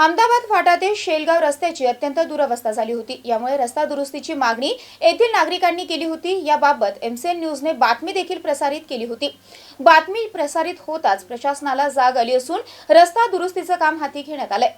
अहमदाबाद फाटा ते शेलगाव रस्त्याची अत्यंत दुरवस्था झाली होती. यामुळे रस्ता दुरुस्तीची मागणी येथील नागरिकांनी केली होती. याबाबत एमसीएन न्यूजने बातमी देखील प्रसारित केली होती. बातमी प्रसारित होताच प्रशासनाला जाग आली असून रस्ता दुरुस्तीचं काम हाती घेण्यात आलंय.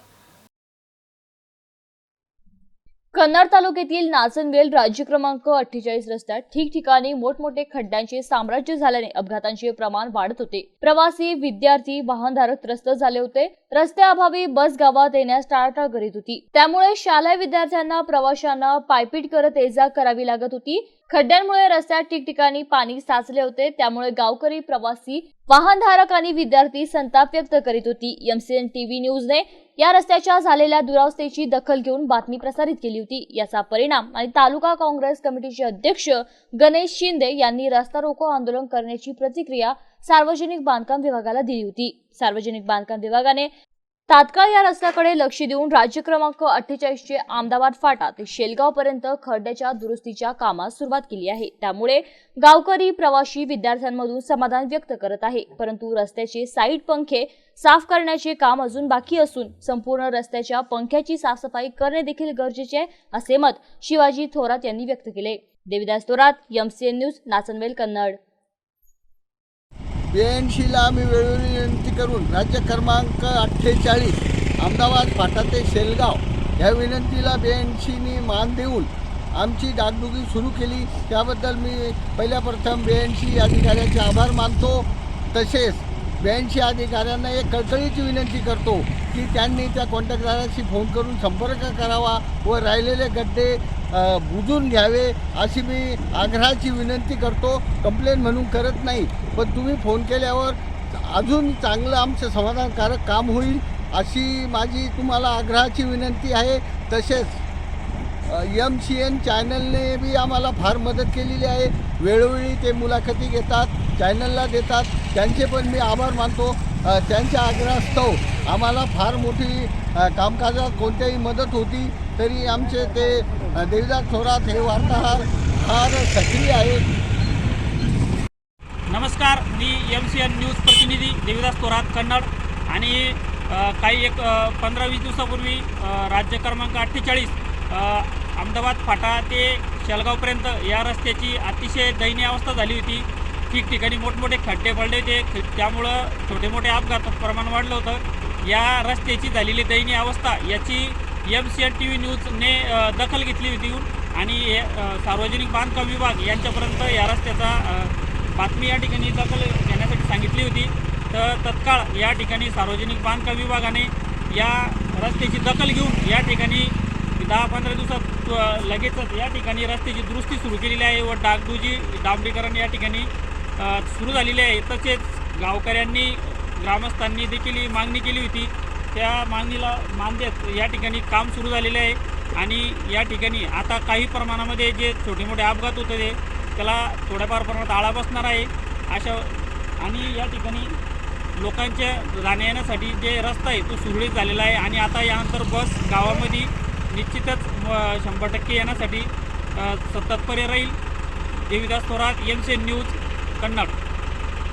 कन्नड तालुक्यातील नाचनवेल राज्य क्रमांक अठ्ठेचाळीस रस्त्यात ठिकठिकाणी मोठमोठे खड्ड्यांचे साम्राज्य झाल्याने अपघातांचे प्रमाण वाढत होते. प्रवासी विद्यार्थी वाहनधारक त्रस्त झाले होते. रस्त्याअभावी बस गावात येण्यास टाळाटाळ करीत होती. त्यामुळे शालेय विद्यार्थ्यांना प्रवाशांना पायपीट करत ये जा करावी लागत होती. खड्ड्यांमुळे रस्त्यात ठिकठिकाणी पाणी साचले होते. त्यामुळे गावकरी प्रवासी वाहनधारक आणि विद्यार्थी संताप व्यक्त करीत होती. एमसीएन टीव्ही न्यूजने या रस्त्याच्या झालेल्या दुरावस्थेची दखल घेऊन बातमी प्रसारित केली होती. याचा परिणाम आणि तालुका काँग्रेस कमिटीचे अध्यक्ष गणेश शिंदे यांनी रस्ता रोको आंदोलन करण्याची प्रतिक्रिया सार्वजनिक बांधकाम विभागाला दिली होती. सार्वजनिक बांधकाम विभागाने तात्काळ या रस्त्याकडे लक्ष देऊन राज्य क्रमांक अठ्ठेचाळीस चे अहमदाबाद फाटा ते शेलगाव पर्यंत खड्ड्याच्या दुरुस्तीच्या कामास सुरुवात केली आहे. त्यामुळे गावकरी प्रवासी विद्यार्थ्यांमधून समाधान व्यक्त करत आहे. परंतु रस्त्याचे साईड पंखे साफ करण्याचे काम अजून बाकी असून संपूर्ण रस्त्याच्या पंख्याची साफसफाई करणे देखील गरजेचे आहे असे मत शिवाजी थोरात यांनी व्यक्त केले. Devidas Thorat MCN news Nachanvel Kannad. ब्याऐंशीला आम्ही वेळोवेळी विनंती करून राज्य क्रमांक अठ्ठेचाळीस अहमदाबाद फाटा ते शेलगाव ह्या विनंतीला ब्याऐंशीनी मान देऊन आमची डागडुगी सुरू केली. त्याबद्दल मी पहिल्या प्रथम ब्याऐंशी अधिकाऱ्याचे आभार मानतो. तसेच ब्याऐंशी अधिकाऱ्यांना एक कळकळीची विनंती करतो की त्यांनी त्या कॉन्ट्रॅक्टदाराशी फोन करून संपर्क करावा व राहिलेले गड्डे बुजून घ्यावे अशी मी आग्रहाची विनंती करतो. कंप्लेन म्हणून करत नाही. पण तुम्ही फोन केल्यावर अजून चांगलं आमचं समाधानकारक काम होईल अशी माझी तुम्हाला आग्रहाची विनंती आहे. तसेच एम सी एन चॅनलने बी आम्हाला फार मदत केलेली आहे. वेळोवेळी ते मुलाखती घेतात चॅनलला देतात. त्यांचे पण मी आभार मानतो. त्यांच्या आग्रहास्तव आम्हाला फार मोठी कामकाजात कोणत्याही मदत होती. तरी आमचे ते देवीदास देवदास थोरात हे वार्ताहर फार सक्रिय आहेत. नमस्कार मी एम सी एन न्यूज प्रतिनिधी देवीदास थोरात कन्नड आणि काही एक पंधरा वीस दिवसापूर्वी राज्य क्रमांक अठ्ठेचाळीस अहमदाबाद फाटा ते शेलगावपर्यंत या रस्त्याची अतिशय दयनीय अवस्था झाली होती. ठिकठिकाणी मोठमोठे खड्डे पडले होते. त्यामुळं छोटे मोठे अपघात प्रमाण वाढलं होतं. या रस्त्याची झालेली दयनीय अवस्था याची M C N T V न्यूजने दखल घेतली होती आणि हे, सार्वजनिक बांधकाम विभाग यांच्यापर्यंत या रस्त्याचा बातमी या ठिकाणी दखल घेण्यासाठी सांगितली होती. तर तत्काळ या ठिकाणी सार्वजनिक बांधकाम विभागाने या रस्त्याची दखल घेऊन या ठिकाणी दहा पंधरा दिवसात लगेचच या ठिकाणी रस्त्याची दुरुस्ती सुरू केलेली आहे व डागडुजी डांबरीकरण या ठिकाणी सुरू झालेले आहे. तसेच गावकऱ्यांनी ग्रामस्थांनी देखील ही मागणी केली होती. त्या मागणीला मान देत या ठिकाणी काम सुरू झालेले आहे. आणि या ठिकाणी आता काही प्रमाणामध्ये जे छोटे मोठे अपघात होते ते त्याला थोड्याफार प्रमाणात आळा बसणार आहे. अशा आणि या ठिकाणी लोकांच्या जाण्या येण्यासाठी जे रस्ता आहे तो सुरळीत झालेला आहे. आणि आता यानंतर बस गावामध्ये निश्चितच शंभर टक्के येण्यासाठी तत्पर्य राहील. Devidas Thorat M C news Kannad.